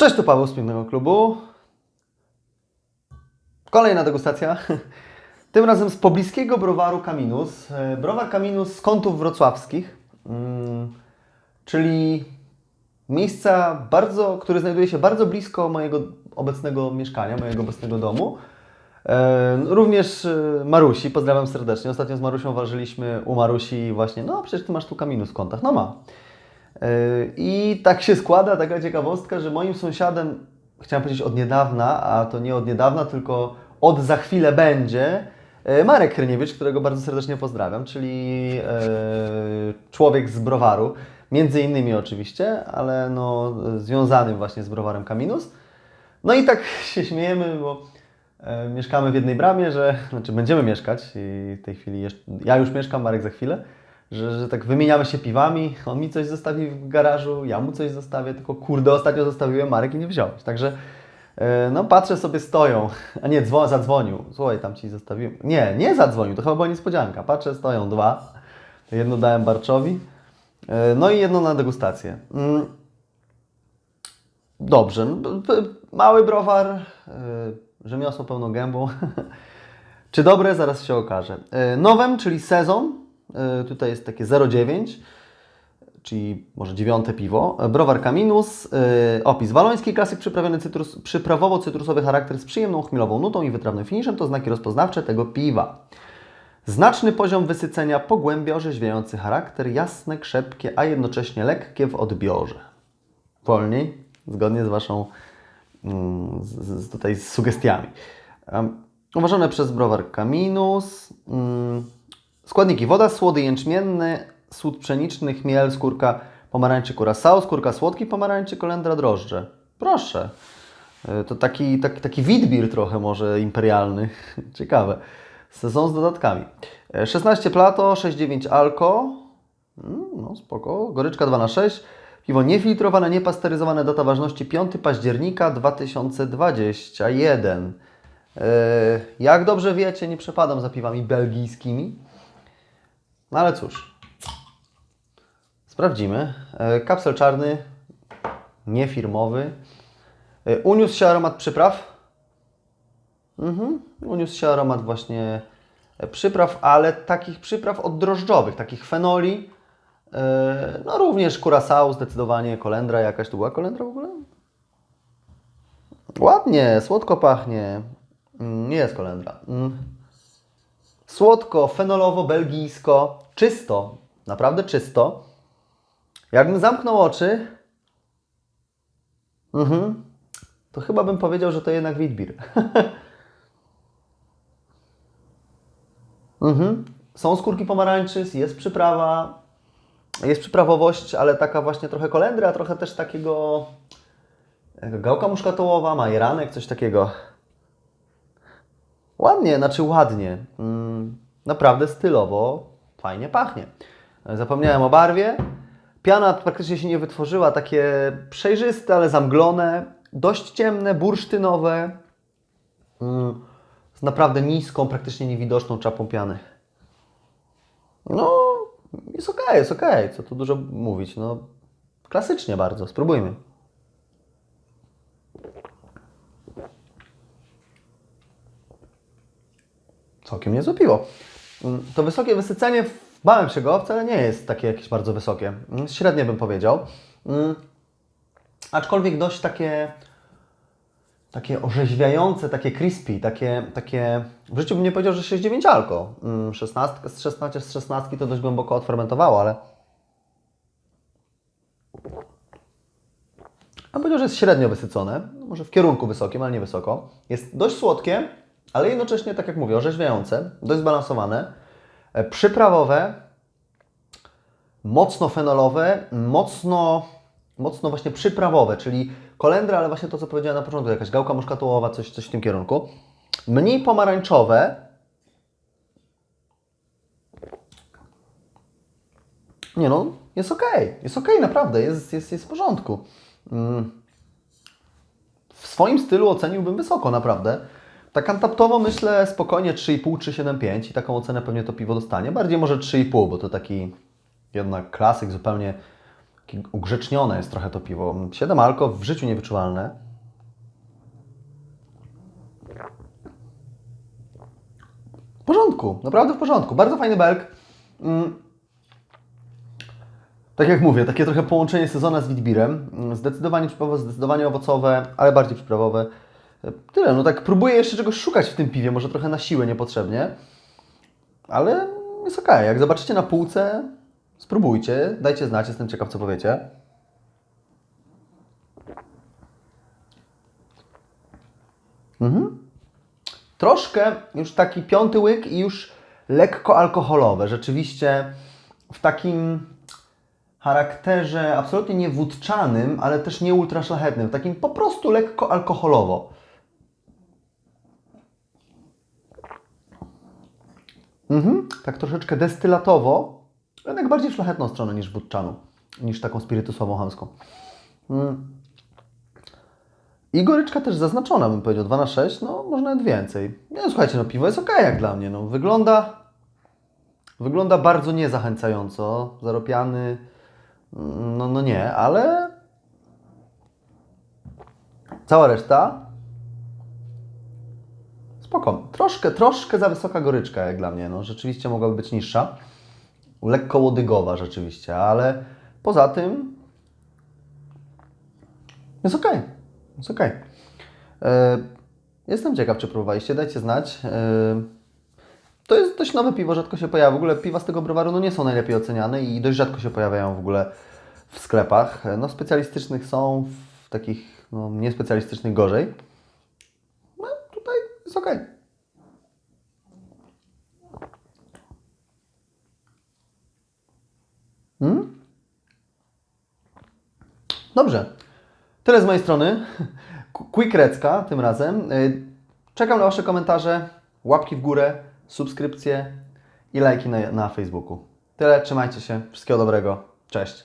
Cześć, tu Paweł z Pięknego Klubu. Kolejna degustacja. Tym razem z pobliskiego browaru Kaminus. E, Browar Kaminus z kątów wrocławskich, mm, czyli miejsca, bardzo, które znajduje się bardzo blisko mojego obecnego mieszkania, mojego obecnego domu. E, Również e, Marusi, pozdrawiam serdecznie. Ostatnio z Marusią ważyliśmy u Marusi właśnie, no przecież ty masz tu Kaminus w kątach. No ma. I tak się składa, taka ciekawostka, że moim sąsiadem, chciałem powiedzieć od niedawna, a to nie od niedawna, tylko od za chwilę będzie, yy, Marek Hryniewicz, którego bardzo serdecznie pozdrawiam, czyli yy, człowiek z browaru, między innymi oczywiście, ale no, związany właśnie z browarem Kaminus. No i tak się śmiejemy, bo e, mieszkamy w jednej bramie, że, znaczy będziemy mieszkać i w tej chwili jeszcze, ja już mieszkam, Marek za chwilę, że, że tak wymieniamy się piwami, on mi coś zostawi w garażu, ja mu coś zostawię, tylko kurde, ostatnio zostawiłem Marek i nie wziąłeś. Także e, no patrzę sobie stoją, a nie, dzwo, zadzwonił, słuchaj, tam Ci zostawiłem. Nie, nie zadzwonił, to chyba była niespodzianka. Patrzę, stoją dwa, jedno dałem Barczowi, e, no i jedno na degustację. Mm. Dobrze, no, mały browar, e, rzemiosło pełną gębą. Czy dobre? Zaraz się okaże. Nowem, czyli sezon, tutaj jest takie 0,9, czyli może dziewiąte piwo. E, Browar Kaminus, e, opis. Waloński klasyk przyprawiony cytrus, przyprawowo-cytrusowy charakter z przyjemną chmielową nutą i wytrawnym finiszem to znaki rozpoznawcze tego piwa. Znaczny poziom wysycenia pogłębia orzeźwiający charakter, jasne, krzepkie, a jednocześnie lekkie w odbiorze. Wolniej, zgodnie z Waszą mm, z, z, tutaj z sugestiami. Um, uważane przez browar Kaminus. Mm, składniki woda, słody jęczmienny, słód pszeniczny, chmiel, skórka pomarańczy, curacao, skórka słodki pomarańczy, kolendra, drożdże. Proszę. Y, To taki, taki, taki witbir trochę może imperialny. Ciekawe. Sezon z dodatkami. E, 16 plato, 6,9 alko. Mm, No spoko. Goryczka 2 na 6 Piwo niefiltrowane, niepasteryzowane. Data ważności 5 października 2021. E, Jak dobrze wiecie, nie przepadam za piwami belgijskimi. No ale cóż. Sprawdzimy. E, Kapsel czarny, niefirmowy. E, Uniósł się aromat przypraw. Mhm. Uniósł się aromat właśnie e, przypraw, ale takich przypraw oddrożdżowych, takich fenoli. No również curacao, zdecydowanie kolendra jakaś. Tu była kolendra w ogóle? Ładnie, słodko pachnie. Mm, Nie jest kolendra. Słodko, fenolowo, belgijsko, czysto, naprawdę czysto. Jakbym zamknął oczy, mhm, to chyba bym powiedział, że to jednak Witbir. mhm. Są skórki pomarańczy, jest przyprawa, jest przyprawowość, ale taka właśnie trochę kolendry, a trochę też takiego gałka muszkatołowa, majeranek, coś takiego. Ładnie, znaczy ładnie. Mm, naprawdę stylowo, fajnie pachnie. Zapomniałem o barwie. Piana praktycznie się nie wytworzyła, takie przejrzyste, ale zamglone, dość ciemne, bursztynowe, mm, z naprawdę niską, praktycznie niewidoczną czapą piany. No, jest okej, jest okej, co tu dużo mówić, no klasycznie bardzo, spróbujmy. Całkiem niezłe piwo. Mm, To wysokie wysycenie, bałem się go, wcale nie jest takie jakieś bardzo wysokie. Mm, Średnie bym powiedział. Mm, Aczkolwiek dość takie, takie orzeźwiające, takie crispy, takie, takie... W życiu bym nie powiedział, że 6,9 alko. Mm, 16, z 16 z 16 to dość głęboko odfermentowało, ale... A powiedział, że jest średnio wysycone, może w kierunku wysokim, ale nie wysoko. Jest dość słodkie, ale jednocześnie, tak jak mówię, orzeźwiające, dość zbalansowane, e, przyprawowe, mocno fenolowe, mocno, mocno właśnie przyprawowe, czyli kolendra, ale właśnie to, co powiedziałem na początku, jakaś gałka muszkatołowa, coś, coś w tym kierunku. Mniej pomarańczowe, Nie no, jest okej, jest okej, naprawdę, jest, jest, jest w porządku. Mm. W swoim stylu oceniłbym wysoko, naprawdę. Tak antaptowo myślę spokojnie 3,5 czy 7,5 i taką ocenę pewnie to piwo dostanie. Bardziej może 3,5, bo to taki jednak klasyk, zupełnie ugrzecznione jest trochę to piwo. 7 alko w życiu niewyczuwalne. W porządku, naprawdę w porządku. Bardzo fajny belk. Mm. Tak jak mówię, takie trochę połączenie sezona z Witbirem. Mm, Zdecydowanie przyprawowe, zdecydowanie owocowe, ale bardziej przyprawowe. Tyle, no tak próbuję jeszcze czegoś szukać w tym piwie, może trochę na siłę niepotrzebnie. Ale jest okej. Jak zobaczycie na półce, spróbujcie, dajcie znać, jestem ciekaw co powiecie. Mhm. Troszkę już taki piąty łyk i już lekko alkoholowe. Rzeczywiście w takim charakterze absolutnie nie wódczanym, ale też nie ultraszlachetnym. Takim po prostu lekko alkoholowo. Mhm. Tak troszeczkę destylatowo, jednak bardziej w szlachetną stronę niż wódczaną, niż taką spirytusową chamską. Mm. I goryczka też zaznaczona, bym powiedział, 2 na 6, no może nawet więcej. Nie, słuchajcie, no piwo jest ok jak dla mnie, no wygląda, wygląda bardzo niezachęcająco, zaropiany, no, no nie, ale cała reszta. Troszkę, troszkę za wysoka goryczka jak dla mnie, no rzeczywiście mogłaby być niższa. Lekko łodygowa rzeczywiście, ale poza tym jest ok. Jest ok. Jestem ciekaw, czy próbowaliście, dajcie znać. E, To jest dość nowe piwo, rzadko się pojawia. W ogóle piwa z tego browaru no nie są najlepiej oceniane i dość rzadko się pojawiają w ogóle w sklepach. No specjalistycznych są, w takich no, niespecjalistycznych gorzej. No tutaj jest ok. Dobrze. Tyle z mojej strony. Quick Recka tym razem. Y, czekam na Wasze komentarze, łapki w górę, subskrypcje i lajki na, na Facebooku. Tyle, trzymajcie się, wszystkiego dobrego, cześć.